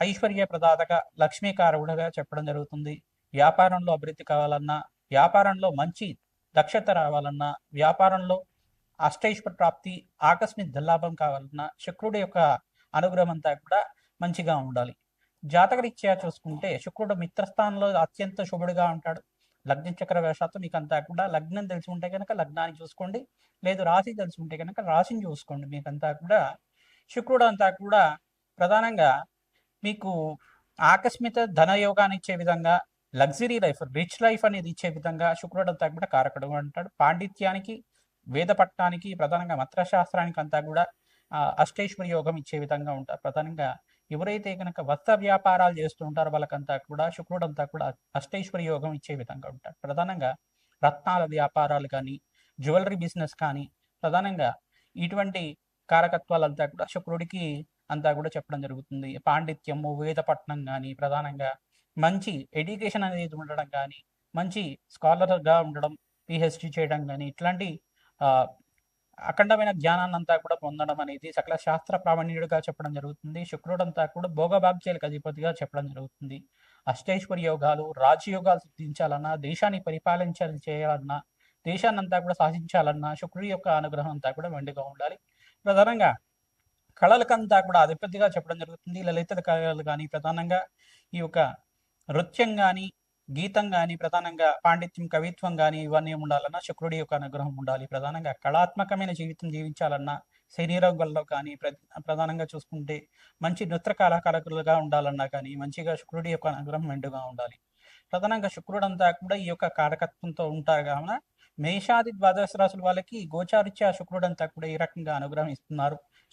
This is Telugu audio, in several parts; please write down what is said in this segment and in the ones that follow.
ఐశ్వర్య ప్రదాతగా లక్ష్మీకారకుడుగా చెప్పడం జరుగుతుంది. వ్యాపారంలో అభివృద్ధి కావాలన్నా వ్యాపారంలో మంచి దక్షత రావాలన్నా వ్యాపారంలో అష్టైశ్వర ప్రాప్తి ఆకస్మిక దల్లాభం కావాలన్నా శుక్రుడి యొక్క అనుగ్రహం అంతా కూడా మంచిగా ఉండాలి. జాతకరీత్యా చూసుకుంటే శుక్రుడు మిత్రస్థానంలో అత్యంత శుభుడిగా ఉంటాడు. లగ్న చక్ర వేషాత్తు మీకు అంతా కూడా లగ్నం తెలిసి ఉంటే కనుక లగ్నాన్ని చూసుకోండి. లేదు రాశి తెలిసి ఉంటే కనుక రాశిని చూసుకోండి. మీకంతా కూడా శుక్రుడు అంతా కూడా ప్రధానంగా మీకు ఆకస్మిక ధనయోగాన్ని ఇచ్చే విధంగా లగ్జరీ లైఫ్ రిచ్ లైఫ్ అనేది ఇచ్చే విధంగా శుక్రుడు అంతా కూడా కారకుడు అంటాడు. పాండిత్యానికి వేద పట్టణానికి ప్రధానంగా మంత్రశాస్త్రానికి అంతా కూడా అష్టేశ్వరి యోగం ఇచ్చే విధంగా ఉంటారు. ప్రధానంగా ఎవరైతే కనుక వస్త్ర వ్యాపారాలు చేస్తూ ఉంటారో వాళ్ళకంతా కూడా శుక్రుడు అంతా కూడా అష్టేశ్వరి యోగం ఇచ్చే విధంగా ఉంటారు ప్రధానంగా రత్నాల వ్యాపారాలు కానీ జ్యువెలరీ బిజినెస్ కానీ ప్రధానంగా ఇటువంటి కారకత్వాలంతా కూడా శుక్రుడికి అంతా కూడా చెప్పడం జరుగుతుంది. పాండిత్యము వేదపట్నం కానీ ప్రధానంగా మంచి ఎడ్యుకేషన్ అనేది ఉండడం కానీ మంచి స్కాలర్గా ఉండడం పిహెచ్డి చేయడం కానీ ఇట్లాంటి ఆ, అఖండమైన జ్ఞానాన్ని అంతా కూడా పొందడం అనేది సకల శాస్త్ర ప్రావీణ్యుడిగా చెప్పడం జరుగుతుంది. శుక్రుడు అంతా కూడా భోగభాగ్యాలకు అధిపతిగా చెప్పడం జరుగుతుంది. అష్టేశ్వరి యోగాలు రాజయోగాలు సిద్ధించాలన్నా దేశాన్ని పరిపాలించాలి చేయాలన్నా దేశాన్ని అంతా కూడా సాధించాలన్నా శుక్రుడి యొక్క అనుగ్రహం అంతా కూడా మెండుగా ఉండాలి. ప్రధానంగా కళలకంతా కూడా అధిపతిగా చెప్పడం జరుగుతుంది. లలిత కళలు కానీ ప్రధానంగా ఈ యొక్క నృత్యం కానీ గీతం కానీ ప్రధానంగా పాండిత్యం కవిత్వం కానీ ఇవన్నీ ఉండాలన్నా శుక్రుడి యొక్క అనుగ్రహం ఉండాలి. ప్రధానంగా కళాత్మకమైన జీవితం జీవించాలన్నా శరీరంలో కానీ ప్ర- ప్రధానంగా చూసుకుంటే మంచి నృత్య కళాకారులుగా ఉండాలన్నా కానీ మంచిగా శుక్రుడి యొక్క అనుగ్రహం మెండుగా ఉండాలి. ప్రధానంగా శుక్రుడంతా కూడా ఈ యొక్క కారకత్వంతో ఉంటారు కావున మేషాది ద్వాదశ రాసుల వాళ్ళకి గోచారిత్య శుక్రుడంతా కూడా ఈ రకంగా అనుగ్రహం ఇస్తున్నారు.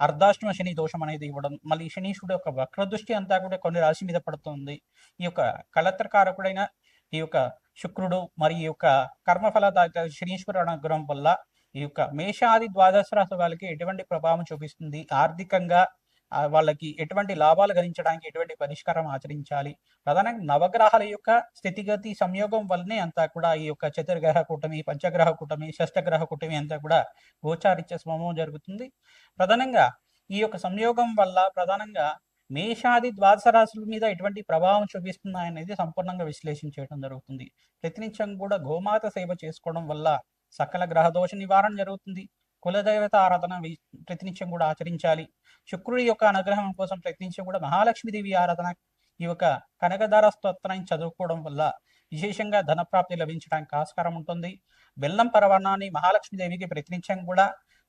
అర్ధాష్టమ శని దోషం అనేది ఇవ్వడం మళ్ళీ శనీశ్వరుడు యొక్క వక్ర దృష్టి అంతా కూడా కొన్ని రాశి మీద పడుతుంది. ఈ యొక్క కళత్రకారకుడైన ఈ యొక్క శుక్రుడు మరి ఈ యొక్క కర్మఫల శనీశ్వరుడు అనుగ్రహం వల్ల ఈ యొక్క మేషాది ద్వాదశ రాశి వాళ్ళకి ఎటువంటి ప్రభావం చూపిస్తుంది? ఆర్థికంగా వాళ్ళకి ఎటువంటి లాభాలు గణించడానికి ఎటువంటి పరిష్కారం ఆచరించాలి. ప్రధానంగా నవగ్రహాల యొక్క స్థితిగతి సంయోగం వల్లనే అంతా కూడా ఈ యొక్క చతుర్గ్రహ కూటమి పంచగ్రహ కూటమి షష్టగ్రహ కూటమి అంతా కూడా గోచారిత్య స్వభావం జరుగుతుంది. ప్రధానంగా ఈ యొక్క సంయోగం వల్ల ప్రధానంగా మేషాది ద్వాదశ రాశుల మీద ఎటువంటి ప్రభావం చూపిస్తున్నాయనేది సంపూర్ణంగా విశ్లేషణ చేయడం జరుగుతుంది. ప్రతినిత్యం కూడా గోమాత సేవ చేసుకోవడం వల్ల సకల గ్రహ దోష నివారణ జరుగుతుంది. కులదేవత ఆరాధన ప్రతినిత్యం కూడా ఆచరించాలి. శుక్రుడి యొక్క అనుగ్రహం కోసం ప్రయత్నించి కూడా మహాలక్ష్మీదేవి ఆరాధన ఈ యొక్క కనకధార స్తోత్రాన్ని చదువుకోవడం వల్ల విశేషంగా ధనప్రాప్తి లభించడానికి ఆస్కారం ఉంటుంది. బెల్లం పరవాణాన్ని మహాలక్ష్మీదేవికి ప్రతినిత్యం కూడా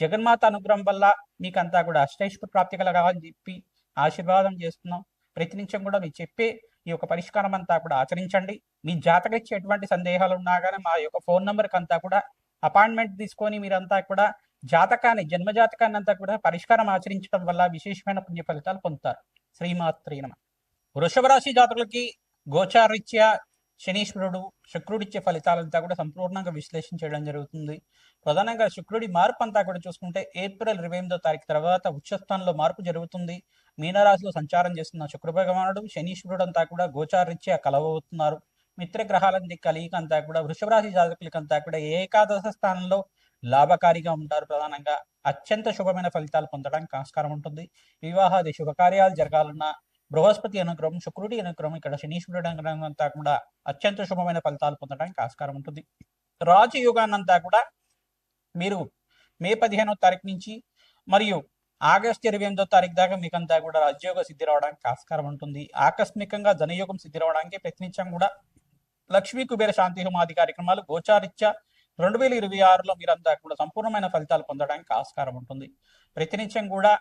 జగన్మాత అనుగ్రహం వల్ల మీకంతా కూడా అష్టైశ్వర ప్రాప్తి కలగాలని చెప్పి ఆశీర్వాదం చేస్తున్నాం. ప్రతి నిమిషం కూడా మీరు చెప్పే ఈ యొక్క పరిష్కారం అంతా కూడా ఆచరించండి. మీ జాతకరీత్యా ఎటువంటి సందేహాలు ఉన్నా కానీ మా యొక్క ఫోన్ నెంబర్కి అంతా కూడా అపాయింట్మెంట్ తీసుకొని మీరంతా కూడా జాతకాన్ని జన్మ జాతకాన్ని అంతా కూడా పరిష్కారం ఆచరించడం వల్ల విశేషమైన పుణ్య ఫలితాలు పొందుతారు. శ్రీమాత్రి నమ. వృషభ రాశి జాతకులకి గోచారీత్యా శనీశ్వరుడు శుక్రుడిచ్చే ఫలితాలంతా కూడా సంపూర్ణంగా విశ్లేషణ చేయడం జరుగుతుంది. ప్రధానంగా శుక్రుడి మార్పు అంతా కూడా చూసుకుంటే ఏప్రిల్ ఇరవై ఎనిమిదో తారీఖు తర్వాత ఉచ్చస్థానంలో మార్పు జరుగుతుంది. మీనరాశిలో సంచారం చేస్తున్న శుక్ర భగవానుడు శనీశ్వరుడు అంతా కూడా గోచారీత్యా కలవవుతున్నారు. మిత్ర గ్రహాలంటి కలయిక అంతా కూడా వృషభ రాశి జాతకులకంతా కూడా ఏకాదశ స్థానంలో లాభకారిగా ఉంటారు ప్రధానంగా. అత్యంత శుభమైన ఫలితాలు పొందడానికి ఆస్కారం ఉంటుంది. వివాహాది శుభకార్యాలు జరగాలన్నా బృహస్పతి అనుగ్రహం శుక్రుడి అనుగ్రహం ఇక్కడ శనీశ్వరుడు అనుగ్రహం అంతా కూడా అత్యంత శుభమైన ఫలితాలు పొందడానికి ఆస్కారం ఉంటుంది. రాజయోగాన్నంతా కూడా మీరు మే పదిహేనో తారీఖు నుంచి మరియు ఆగస్ట్ ఇరవై ఎనిమిదో తారీఖు దాకా మీకంతా కూడా రాజ్యోగ సిద్ధి రావడానికి ఆస్కారం ఉంటుంది. ఆకస్మికంగా ధనయోగం సిద్ధి రావడానికి ప్రయత్నించాం కూడా లక్ష్మీ కుబేర శాంతి హోమాది కార్యక్రమాలు గోచారిత్య రెండు వేల ఇరవై ఆరులో మీరంతా కూడా సంపూర్ణమైన ఫలితాలు పొందడానికి ఆస్కారం ఉంటుంది. ప్రతినిత్యం కూడా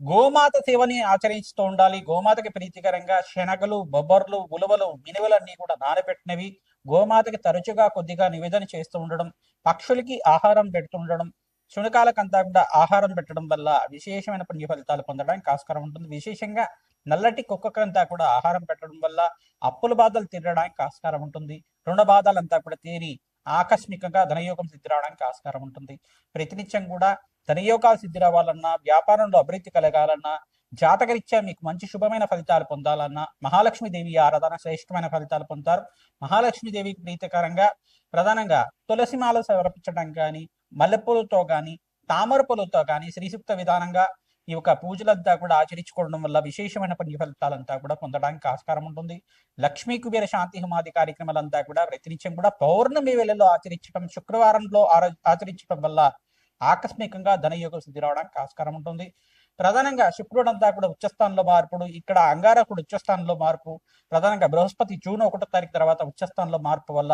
గోమాత సేవని ఆచరిస్తూ ఉండాలి. గోమాతకి ప్రీతికరంగా శనగలు బొబ్బర్లు ఉలవలు మినువలన్నీ కూడా నానబెట్టినవి. గోమాతకి తరచుగా కొద్దిగా నివేదన చేస్తూ ఉండడం పక్షులకి ఆహారం పెడుతూ ఉండడం శునకాలకంతా కూడా ఆహారం పెట్టడం వల్ల విశేషమైన పుణ్య ఫలితాలు పొందడానికి ఆస్కారం ఉంటుంది. విశేషంగా నల్లటి కుక్కకంతా కూడా ఆహారం పెట్టడం వల్ల అప్పుల బాధలు తీరడానికి ఆస్కారం ఉంటుంది. రుణ బాధలంతా కూడా తీరి ఆకస్మికంగా ధనయోగం సిద్ధి రావడానికి ఆస్కారం ఉంటుంది. ప్రతినిత్యం కూడా ధనయోగాలు సిద్ధి రావాలన్నా వ్యాపారంలో అభివృద్ధి కలగాలన్నా జాతకరీత్యా మీకు మంచి శుభమైన ఫలితాలు పొందాలన్నా మహాలక్ష్మి దేవి ఆరాధన శ్రేష్టమైన ఫలితాలు పొందుతారు. మహాలక్ష్మి దేవికి ప్రీతికరంగా ప్రధానంగా తులసి మాల సమర్పించడం కానీ మల్లెపూలతో కానీ తామర పూలతో కానీ శ్రీసూక్త విధానంగా ఈ యొక్క పూజలంతా కూడా ఆచరించుకోవడం వల్ల విశేషమైన పుణ్య ఫలితాలంతా కూడా పొందడానికి ఆస్కారం ఉంటుంది. లక్ష్మీ కుబేర శాంతి హోమాది కార్యక్రమాలంతా కూడా ప్రతినిత్యం కూడా పౌర్ణమి వేళలో ఆచరించడం శుక్రవారంలో ఆచరించడం వల్ల ఆకస్మికంగా ధనయోగం సిద్ధి రావడానికి ఆస్కారం ఉంటుంది. ప్రధానంగా శుక్రుడు అంతా కూడా ఉచ్చస్థానంలో మార్పుడు ఇక్కడ అంగారకుడు ఉచ్చస్థానంలో మార్పు ప్రధానంగా బృహస్పతి జూన్ ఒకటో తారీఖు తర్వాత ఉచ్చస్థానంలో మార్పు వల్ల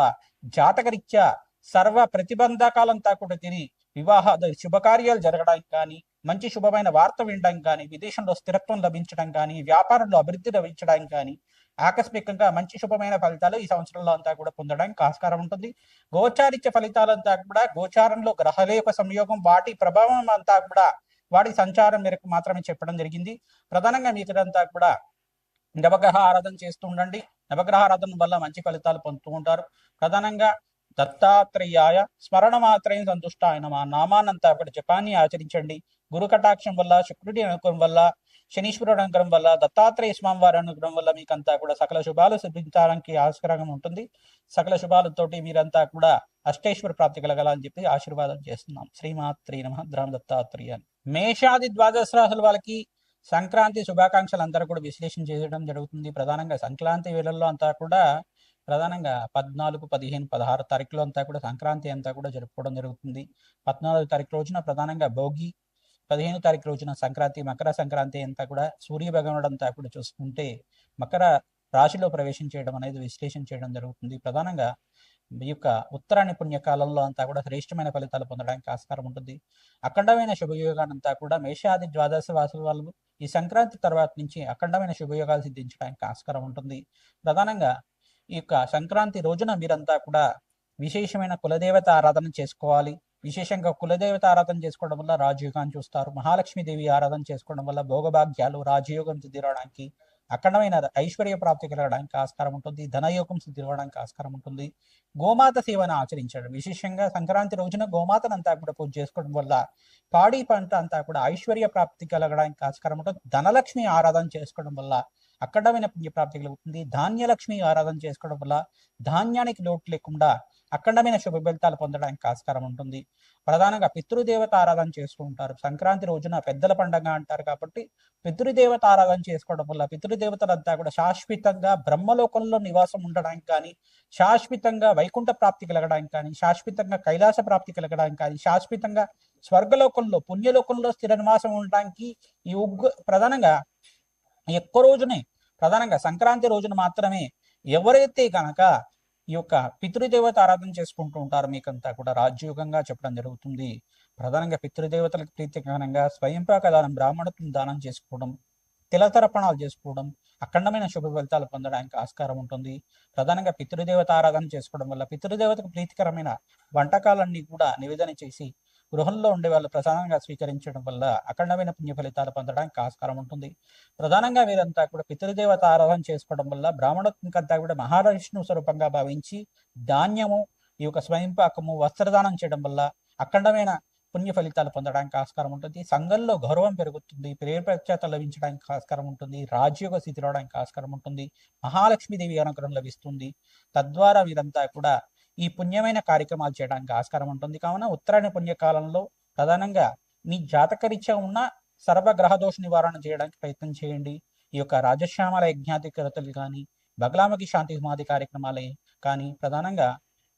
జాతకరీత్యా సర్వ ప్రతిబంధకాలంతా కూడా తిని వివాహ శుభకార్యాలు జరగడానికి కానీ మంచి శుభమైన వార్త వినడానికి కానీ విదేశంలో స్థిరత్వం లభించడం కానీ వ్యాపారంలో అభివృద్ధి లభించడానికి కానీ ఆకస్మికంగా మంచి శుభమైన ఫలితాలు ఈ సంవత్సరంలో అంతా కూడా పొందడానికి ఆస్కారం ఉంటుంది. గోచారిత్య ఫలితాలంతా కూడా గోచారంలో గ్రహాల యొక్క సంయోగం. వాటి ప్రభావం అంతా కూడా వాటి సంచారం మేరకు మాత్రమే చెప్పడం జరిగింది. ప్రధానంగా మీకు ఇదంతా కూడా నవగ్రహ ఆరాధన చేస్తూ ఉండండి. నవగ్రహ ఆరాధన వల్ల మంచి ఫలితాలు పొందుతూ ఉంటారు. ప్రధానంగా దత్తాత్రేయాయ స్మరణ మాత్రమే సంతుష్ట ఆయన మా నామానంతా కూడా జపాన్ని ఆచరించండి. గురు కటాక్షం వల్ల శుక్రుడి అనుగ్రహం వల్ల శనీశ్వరుడు అనుగ్రహం వల్ల దత్తాత్రేయ స్వామి వారి అనుగ్రహం వల్ల మీకంతా కూడా సకల శుభాలు సిద్ధించడానికి ఆస్కారం ఉంటుంది. సకల శుభాలతోటి మీరంతా కూడా అష్టేశ్వర ప్రాప్తి కలగాలని చెప్పి ఆశీర్వాదం చేస్తున్నాం. శ్రీమాత్రి నమ. ద్రామ దత్తాత్రేయ. మేషాది ద్వాదశ రాసుల వాళ్ళకి సంక్రాంతి శుభాకాంక్షలు అంతా కూడా విశ్లేషణ చేయడం జరుగుతుంది. ప్రధానంగా సంక్రాంతి వేళల్లో అంతా కూడా ప్రధానంగా పద్నాలుగు పదిహేను పదహారు తారీఖులో అంతా కూడా సంక్రాంతి అంతా కూడా జరుపుకోవడం జరుగుతుంది. పద్నాలుగు తారీఖు రోజున ప్రధానంగా భోగి పదిహేను తారీఖు రోజున సంక్రాంతి మకర సంక్రాంతి అంతా కూడా సూర్య భగవానుడు అంతా కూడా చూసుకుంటే మకర రాశిలో ప్రవేశం చేయడం అనేది విశ్లేషణ చేయడం జరుగుతుంది. ప్రధానంగా ఈ యొక్క ఉత్తరాణి పుణ్యకాలంలో అంతా కూడా శ్రేష్టమైన ఫలితాలు పొందడానికి ఆస్కారం ఉంటుంది. అఖండమైన శుభయోగానంతా కూడా మేషాది ద్వాదశ వాసుల వాళ్ళు ఈ సంక్రాంతి తర్వాత నుంచి అఖండమైన శుభయోగాలు సిద్ధించడానికి ఆస్కారం ఉంటుంది. ప్రధానంగా ఈ యొక్క సంక్రాంతి రోజున మీరంతా కూడా విశేషమైన కులదేవత ఆరాధన చేసుకోవాలి. విశేషంగా కులదేవత ఆరాధన చేసుకోవడం వల్ల రాజయోగాన్ని చూస్తారు. మహాలక్ష్మి దేవి ఆరాధన చేసుకోవడం వల్ల భోగభాగ్యాలు రాజయోగం సిద్ధిరవడానికి అఖండమైన ఐశ్వర్య ప్రాప్తి కలగడానికి ఆస్కారం ఉంటుంది. ధనయోగం సిద్ధిరవడానికి ఆస్కారం ఉంటుంది. గోమాత సేవను ఆచరించడం. విశేషంగా సంక్రాంతి రోజున గోమాతను అంతా కూడా పూజ చేసుకోవడం వల్ల పాడి పంట అంతా కూడా ఐశ్వర్య ప్రాప్తి కలగడానికి ఆస్కారం ఉంటుంది. ధనలక్ష్మి ఆరాధన చేసుకోవడం వల్ల అక్కడమైన పుణ్యప్రాప్తి కలుగుతుంది ధాన్యలక్ష్మి ఆరాధన చేసుకోవడం వల్ల ధాన్యానికి లోటు లేకుండా అఖండమైన శుభ ఫలితాలు పొందడానికి ఆస్కారం ఉంటుంది. ప్రధానంగా పితృదేవత ఆరాధన చేస్తూ ఉంటారు. సంక్రాంతి రోజున పెద్దల పండగ అంటారు కాబట్టి పితృదేవత ఆరాధన చేసుకోవడం వల్ల పితృదేవతలంతా కూడా శాశ్వతంగా బ్రహ్మలోకంలో నివాసం ఉండడానికి కానీ శాశ్వతంగా వైకుంఠ ప్రాప్తి కలగడానికి కానీ శాశ్వతంగా కైలాస ప్రాప్తి కలగడానికి కానీ శాశ్వతంగా స్వర్గలోకంలో పుణ్యలోకంలో స్థిర నివాసం ఉండడానికి ఈ ఉగ్గు ప్రధానంగా ఎక్కువ రోజునే ప్రధానంగా సంక్రాంతి రోజున మాత్రమే ఎవరైతే కనుక ఈ యొక్క పితృదేవత ఆరాధన చేసుకుంటూ ఉంటారో మీకంతా కూడా రాజ్యోగంగా చెప్పడం జరుగుతుంది. ప్రధానంగా పితృదేవతలకు ప్రీతికరంగా స్వయంపాక దానం బ్రాహ్మణత్వం దానం చేసుకోవడం తిలతర్పణాలు చేసుకోవడం అఖండమైన శుభ ఫలితాలు పొందడానికి ఆస్కారం ఉంటుంది. ప్రధానంగా పితృదేవత ఆరాధన చేసుకోవడం వల్ల పితృదేవతకు ప్రీతికరమైన వంటకాలన్నీ కూడా నివేదన చేసి గృహంలో ఉండే వాళ్ళు ప్రధానంగా స్వీకరించడం వల్ల అఖండమైన పుణ్య ఫలితాలు పొందడానికి ఆస్కారం ఉంటుంది. ప్రధానంగా వీరంతా కూడా పితృదేవత ఆరాధన చేసుకోవడం వల్ల బ్రాహ్మణత్వంకంతా కూడా మహారాష్ణు స్వరూపంగా భావించి ధాన్యము ఈ యొక్క స్వయంపాకము వస్త్రదానం చేయడం వల్ల అఖండమైన పుణ్య ఫలితాలు పొందడానికి ఆస్కారం ఉంటుంది. సంఘంలో గౌరవం పెరుగుతుంది. ప్రేమ లభించడానికి ఆస్కారం ఉంటుంది. రాజయోగ స్థితి రావడానికి ఆస్కారం ఉంటుంది. మహాలక్ష్మీదేవి అనుగ్రహం లభిస్తుంది. తద్వారా వీరంతా కూడా ఈ పుణ్యమైన కార్యక్రమాలు చేయడానికి ఆస్కారం ఉంటుంది. కావున ఉత్తరాయణ పుణ్యకాలంలో ప్రధానంగా మీ జాతకరీత్యా ఉన్న సర్వగ్రహ దోష నివారణ చేయడానికి ప్రయత్నం చేయండి. ఈ యొక్క రాజశ్యామల యజ్ఞాధికరతలు కానీ బగలామకి శాంతి హుమాది కార్యక్రమాలే కానీ ప్రధానంగా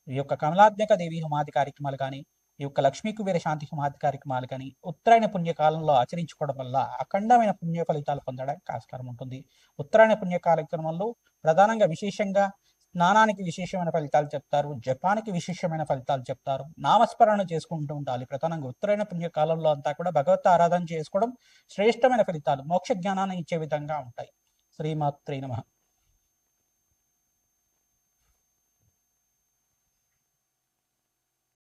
ఈ యొక్క కమలాత్మక దేవి హుమాది కార్యక్రమాలు కానీ ఈ యొక్క లక్ష్మీ కుబేర శాంతి హుమాది కార్యక్రమాలు కానీ ఉత్తరాయణ పుణ్యకాలంలో ఆచరించుకోవడం వల్ల అఖండమైన పుణ్య ఫలితాలు పొందడానికి ఆస్కారం ఉంటుంది. ఉత్తరాయణ పుణ్య కార్యక్రమంలో ప్రధానంగా విశేషంగా స్నానానికి విశేషమైన ఫలితాలు చెప్తారు జపానికి విశేషమైన ఫలితాలు చెప్తారు. నామస్మరణ చేసుకుంటూ ఉండాలి. ప్రధానంగా ఉత్తరైన పుణ్యకాలంలో అంతా కూడా భగవత్ ఆరాధన చేసుకోవడం శ్రేష్టమైన ఫలితాలు. మోక్ష జ్ఞానాన్ని ఇచ్చే విధంగా ఉంటాయి. శ్రీమాత్రే నమ.